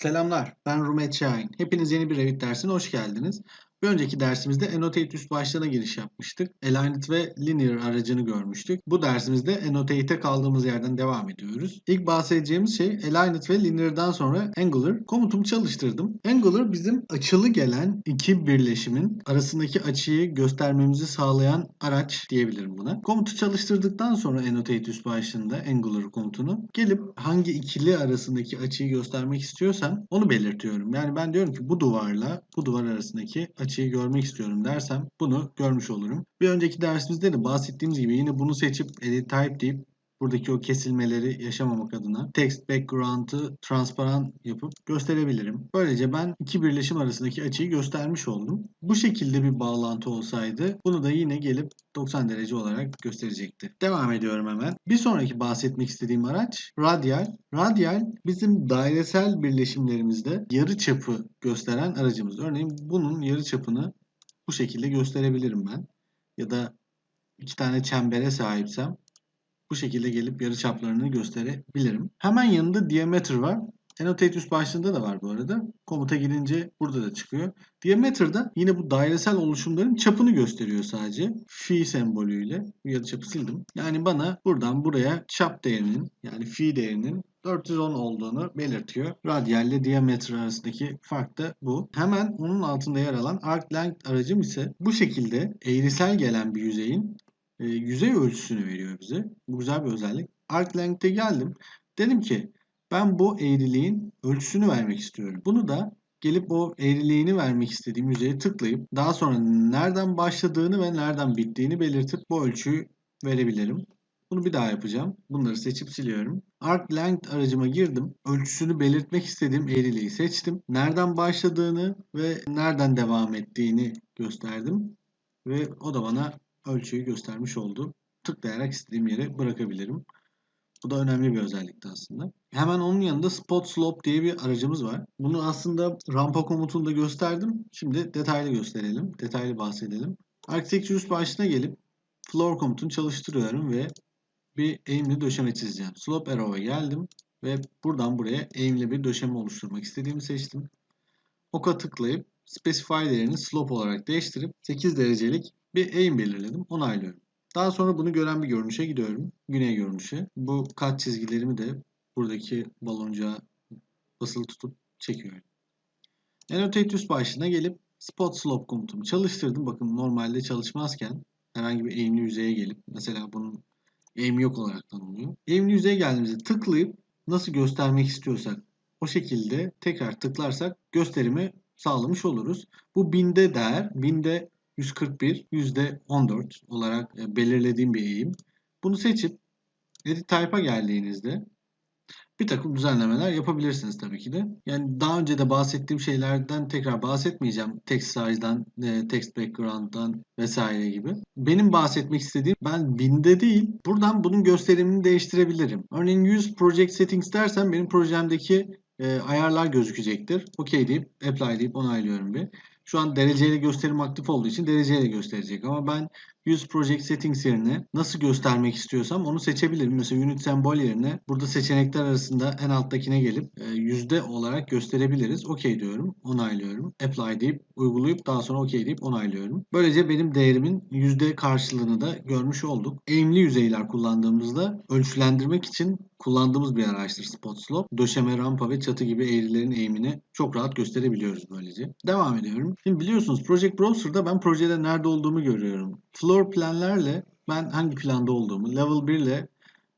Selamlar, ben Rumet Şahin. Hepiniz yeni bir Revit dersine hoş geldiniz. Bir önceki dersimizde Annotate üst başlığına giriş yapmıştık. Aligned ve Linear aracını görmüştük. Bu dersimizde Annotate'e kaldığımız yerden devam ediyoruz. İlk bahsedeceğimiz şey Aligned ve Linear'dan sonra Angular. Komutumu çalıştırdım. Angular bizim açılı gelen iki birleşimin arasındaki açıyı göstermemizi sağlayan araç diyebilirim buna. Komutu çalıştırdıktan sonra Annotate üst başlığında Angular komutunu gelip hangi ikili arasındaki açıyı göstermek istiyorsam onu belirtiyorum. Yani ben diyorum ki bu duvarla bu duvar arasındaki açıyı görmek istiyorum dersem bunu görmüş olurum. Bir önceki dersimizde de bahsettiğimiz gibi yine bunu seçip edit type deyip buradaki o kesilmeleri yaşamamak adına text background'ı transparan yapıp gösterebilirim. Böylece ben iki birleşim arasındaki açıyı göstermiş oldum. Bu şekilde bir bağlantı olsaydı bunu da yine gelip 90 derece olarak gösterecekti. Devam ediyorum hemen. Bir sonraki bahsetmek istediğim araç radyal. Radyal bizim dairesel birleşimlerimizde yarı çapı gösteren aracımız. Örneğin bunun yarı çapını bu şekilde gösterebilirim ben. Ya da iki tane çembere sahipsem bu şekilde gelip yarı çaplarını gösterebilirim. Hemen yanında diameter var. Annotate üst başlığında da var bu arada. Komuta girince burada da çıkıyor. Diameter'da yine bu dairesel oluşumların çapını gösteriyor sadece. Phi sembolüyle. Bu yarı çapı sildim. Yani bana buradan buraya çap değerinin yani phi değerinin 410 olduğunu belirtiyor. Radyal ile diameter arasındaki fark da bu. Hemen onun altında yer alan arc length aracım ise bu şekilde eğrisel gelen bir yüzeyin e, yüzey ölçüsünü veriyor bize. Bu güzel bir özellik. Arc length'e geldim. Dedim ki ben bu eğriliğin ölçüsünü vermek istiyorum. Bunu da gelip o eğriliğini vermek istediğim yüzeye tıklayıp daha sonra nereden başladığını ve nereden bittiğini belirtip bu ölçüyü verebilirim. Bunu bir daha yapacağım. Bunları seçip siliyorum. Arc length aracıma girdim. Ölçüsünü belirtmek istediğim eğriliği seçtim. Nereden başladığını ve nereden devam ettiğini gösterdim. Ve o da bana ölçüyü göstermiş oldu. Tıklayarak istediğim yere bırakabilirim. Bu da önemli bir özellikti aslında. Hemen onun yanında Spot Slope diye bir aracımız var. Bunu aslında rampa komutunda gösterdim. Şimdi detaylı gösterelim. Detaylı bahsedelim. Architecture üst başlığına gelip Floor komutunu çalıştırıyorum ve bir eğimli döşeme çizeceğim. Slope Arrow'a geldim ve buradan buraya eğimli bir döşeme oluşturmak istediğimi seçtim. Oka tıklayıp Specify değerini slope olarak değiştirip 8 derecelik bir eğim belirledim. Onaylıyorum. Daha sonra bunu gören bir görünüşe gidiyorum. Güney görünüşe. Bu kat çizgilerimi de buradaki baloncuğa basılı tutup çekiyorum. Annotate üst başlığına gelip Spot Slope komutumu çalıştırdım. Bakın normalde çalışmazken herhangi bir eğimli yüzeye gelip mesela bunun eğimi yok olarak tanımlıyor. Eğimli yüzeye geldiğimizde tıklayıp nasıl göstermek istiyorsak o şekilde tekrar tıklarsak gösterimi sağlamış oluruz. Bu binde değer, binde 141, %14 olarak e, belirlediğim bir eğim. Bunu seçip Edit Type'a geldiğinizde bir takım düzenlemeler yapabilirsiniz tabii ki de. Yani daha önce de bahsettiğim şeylerden tekrar bahsetmeyeceğim. Text size'dan, e, text background'dan vesaire gibi. Benim bahsetmek istediğim ben binde değil buradan bunun gösterimini değiştirebilirim. Örneğin use project settings dersem benim projemdeki e, ayarlar gözükecektir. OK deyip apply deyip onaylıyorum bir. Şu an dereceyle gösterim aktif olduğu için dereceyle gösterecek. Ama ben Use Project Settings yerine nasıl göstermek istiyorsam onu seçebilirim. Mesela Unit Symbol yerine burada seçenekler arasında en alttakine gelip e, yüzde olarak gösterebiliriz. OK diyorum, onaylıyorum. Apply deyip uygulayıp daha sonra OK deyip onaylıyorum. Böylece benim değerimin yüzde karşılığını da görmüş olduk. Eğimli yüzeyler kullandığımızda ölçülendirmek için kullandığımız bir araçtır Spot Slope. Döşeme, rampa ve çatı gibi eğrilerin eğimini çok rahat gösterebiliyoruz böylece. Devam ediyorum. Şimdi biliyorsunuz Project Browser'da ben projede nerede olduğumu görüyorum. Floor planlerle ben hangi planda olduğumu, level 1 ile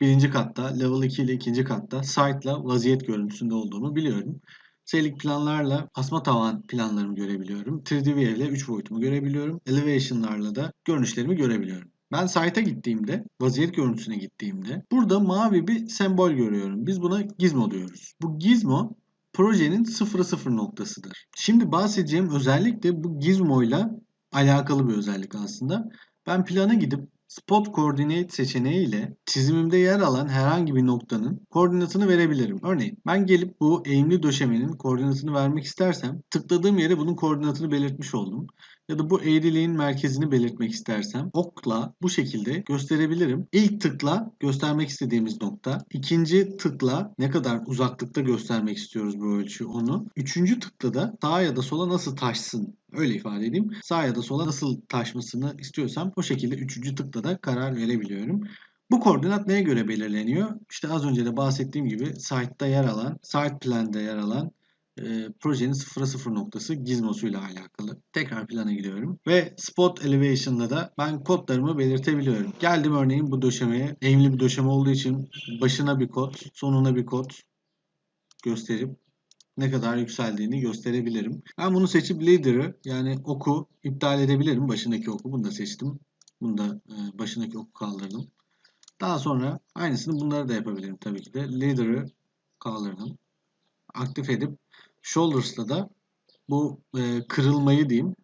birinci katta, level 2 ile ikinci katta, site ile vaziyet görüntüsünde olduğumu biliyorum. Selik planlarla asma tavan planlarımı görebiliyorum. 3D View ile 3 boyutumu görebiliyorum. Elevation'larla da görünüşlerimi görebiliyorum. Ben site'a gittiğimde, vaziyet görüntüsüne gittiğimde burada mavi bir sembol görüyorum. Biz buna gizmo diyoruz. Bu gizmo projenin 0-0 noktasıdır. Şimdi bahsedeceğim özellik de bu gizmo ile alakalı bir özellik aslında. Ben plana gidip Spot Coordinate seçeneği ile çizimimde yer alan herhangi bir noktanın koordinatını verebilirim. Örneğin ben gelip bu eğimli döşemenin koordinatını vermek istersem tıkladığım yere bunun koordinatını belirtmiş oldum. ya da bu eğriliğin merkezini belirtmek istersem okla bu şekilde gösterebilirim. İlk tıkla göstermek istediğimiz nokta. ikinci tıkla ne kadar uzaklıkta göstermek istiyoruz bu ölçüyü onu. Üçüncü tıkla da sağa ya da sola nasıl taşsın öyle ifade edeyim. Sağa ya da sola nasıl taşmasını istiyorsam o şekilde üçüncü tıkla da karar verebiliyorum. Bu koordinat neye göre belirleniyor? İşte az önce de bahsettiğim gibi site'da yer alan, site plan'da yer alan e, projenin 0'a 0 noktası gizmosuyla alakalı. Tekrar plana gidiyorum. Ve spot elevation'da da ben kodlarımı belirtebiliyorum. Geldim örneğin bu döşemeye. Eğimli bir döşeme olduğu için başına bir kod, sonuna bir kod gösterip ne kadar yükseldiğini gösterebilirim. Ben bunu seçip leader'ı yani oku iptal edebilirim. Başındaki oku. Bunu da seçtim. Bunu da e, başındaki oku kaldırdım. Daha sonra aynısını bunları da yapabilirim tabii ki de. Leader'ı kaldırdım. Aktif edip Shoulders'la da bu e, kırılmayı diyeyim,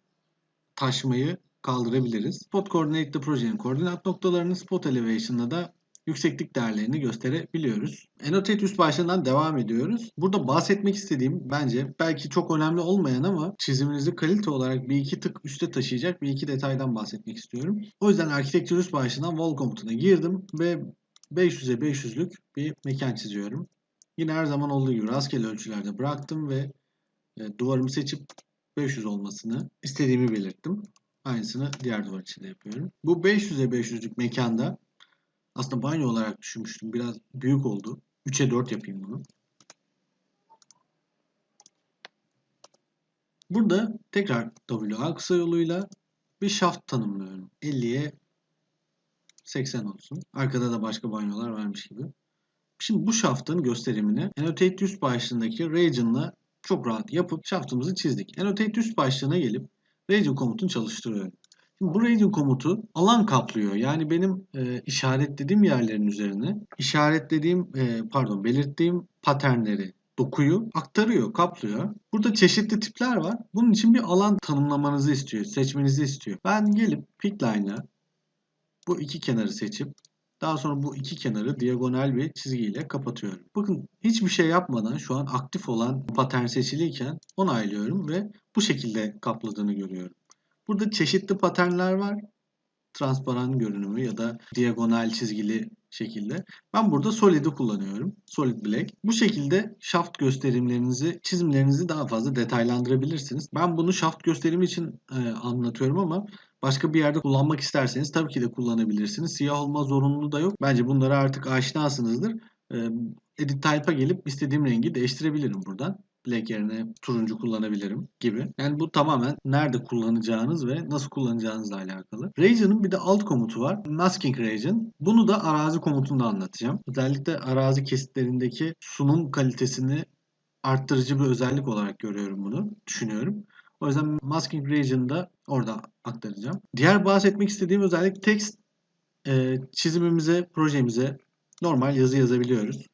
taşmayı kaldırabiliriz. Spot Coordinate'de projenin koordinat noktalarını, Spot Elevation'da da yükseklik değerlerini gösterebiliyoruz. Annotate üst başlığından devam ediyoruz. Burada bahsetmek istediğim bence belki çok önemli olmayan ama çiziminizi kalite olarak bir iki tık üste taşıyacak bir iki detaydan bahsetmek istiyorum. O yüzden architecture üst başlığından wall komutuna girdim ve 500'e 500'lük bir mekan çiziyorum. Yine her zaman olduğu gibi rastgele ölçülerde bıraktım ve e, duvarımı seçip 500 olmasını istediğimi belirttim. Aynısını diğer duvar için de yapıyorum. Bu 500'e 500'lük mekanda aslında banyo olarak düşünmüştüm. Biraz büyük oldu. 3'e 4 yapayım bunu. Burada tekrar WA kısa yoluyla bir şaft tanımlıyorum. 50'ye 80 olsun. Arkada da başka banyolar varmış gibi. Şimdi bu şaftın gösterimini Annotate üst başlığındaki region'la çok rahat yapıp şaftımızı çizdik. Annotate üst başlığına gelip region komutunu çalıştırıyorum. Şimdi bu region komutu alan kaplıyor. Yani benim e, işaretlediğim yerlerin üzerine işaretlediğim e, pardon belirttiğim paternleri dokuyu aktarıyor, kaplıyor. Burada çeşitli tipler var. Bunun için bir alan tanımlamanızı istiyor, seçmenizi istiyor. Ben gelip pick line'la bu iki kenarı seçip daha sonra bu iki kenarı diagonal bir çizgiyle kapatıyorum. Bakın hiçbir şey yapmadan şu an aktif olan patern seçiliyken onaylıyorum ve bu şekilde kapladığını görüyorum. Burada çeşitli paternler var. Transparan görünümü ya da diagonal çizgili şekilde. Ben burada Solid'i kullanıyorum. Solid Black. Bu şekilde shaft gösterimlerinizi, çizimlerinizi daha fazla detaylandırabilirsiniz. Ben bunu shaft gösterimi için e, anlatıyorum ama başka bir yerde kullanmak isterseniz tabii ki de kullanabilirsiniz. Siyah olma zorunluluğu da yok. Bence bunlara artık aşinasınızdır. E, edit type'a gelip istediğim rengi değiştirebilirim buradan black yerine turuncu kullanabilirim gibi. Yani bu tamamen nerede kullanacağınız ve nasıl kullanacağınızla alakalı. Region'ın bir de alt komutu var. Masking region. Bunu da arazi komutunda anlatacağım. Özellikle arazi kesitlerindeki sunum kalitesini arttırıcı bir özellik olarak görüyorum bunu. Düşünüyorum. O yüzden masking region'da orada aktaracağım. Diğer bahsetmek istediğim özellik text e, çizimimize, projemize normal yazı yazabiliyoruz.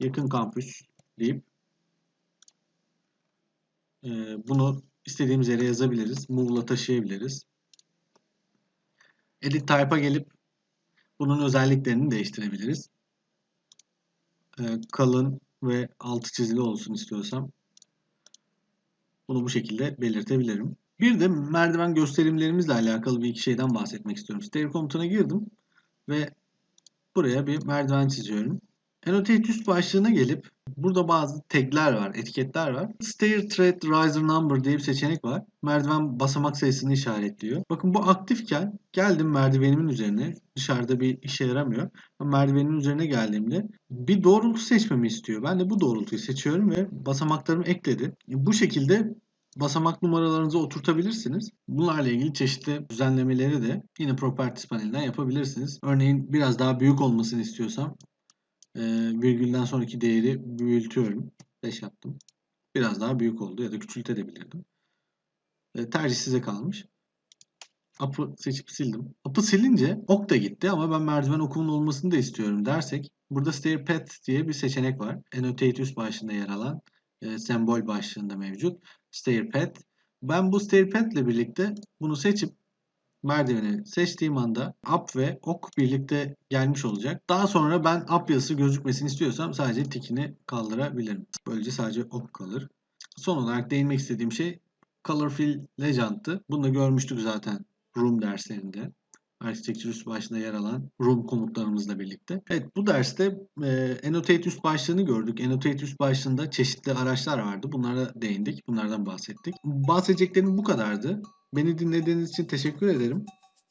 Yakın kampüs deyip e, bunu istediğimiz yere yazabiliriz. Move'la taşıyabiliriz. Edit Type'a gelip bunun özelliklerini değiştirebiliriz. E, kalın ve altı çizili olsun istiyorsam bunu bu şekilde belirtebilirim. Bir de merdiven gösterimlerimizle alakalı bir iki şeyden bahsetmek istiyorum. Stair komutuna girdim ve buraya bir merdiven çiziyorum. Annotate üst başlığına gelip burada bazı tagler var, etiketler var. Stair Thread Riser Number diye bir seçenek var. Merdiven basamak sayısını işaretliyor. Bakın bu aktifken geldim merdivenimin üzerine. Dışarıda bir işe yaramıyor. Merdivenimin üzerine geldiğimde bir doğrultu seçmemi istiyor. Ben de bu doğrultuyu seçiyorum ve basamaklarımı ekledi. Bu şekilde basamak numaralarınızı oturtabilirsiniz. Bunlarla ilgili çeşitli düzenlemeleri de yine Properties panelinden yapabilirsiniz. Örneğin biraz daha büyük olmasını istiyorsam e, virgülden sonraki değeri büyütüyorum. 5 yaptım. Biraz daha büyük oldu ya da küçültebilirdim. E, tercih size kalmış. Up'ı seçip sildim. Up'ı silince ok da gitti ama ben merdiven okumun olmasını da istiyorum dersek burada Stair Path diye bir seçenek var. Annotate üst başlığında yer alan e, sembol başlığında mevcut. Stair Path. Ben bu Stair Path ile birlikte bunu seçip merdiveni seçtiğim anda up ve ok birlikte gelmiş olacak. Daha sonra ben up yazısı gözükmesini istiyorsam sadece tikini kaldırabilirim. Böylece sadece ok kalır. Son olarak değinmek istediğim şey Colorfill Legend'tı. Bunu da görmüştük zaten Room derslerinde. Architecture üst başlığında yer alan Room komutlarımızla birlikte. Evet bu derste e, Annotate üst başlığını gördük. Annotate üst başlığında çeşitli araçlar vardı. Bunlara değindik. Bunlardan bahsettik. Bahsedeceklerim bu kadardı. Beni dinlediğiniz için teşekkür ederim.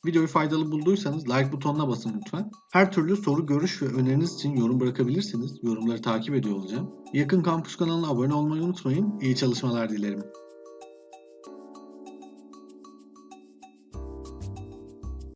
Videoyu faydalı bulduysanız like butonuna basın lütfen. Her türlü soru, görüş ve öneriniz için yorum bırakabilirsiniz. Yorumları takip ediyor olacağım. Yakın Kampüs kanalına abone olmayı unutmayın. İyi çalışmalar dilerim.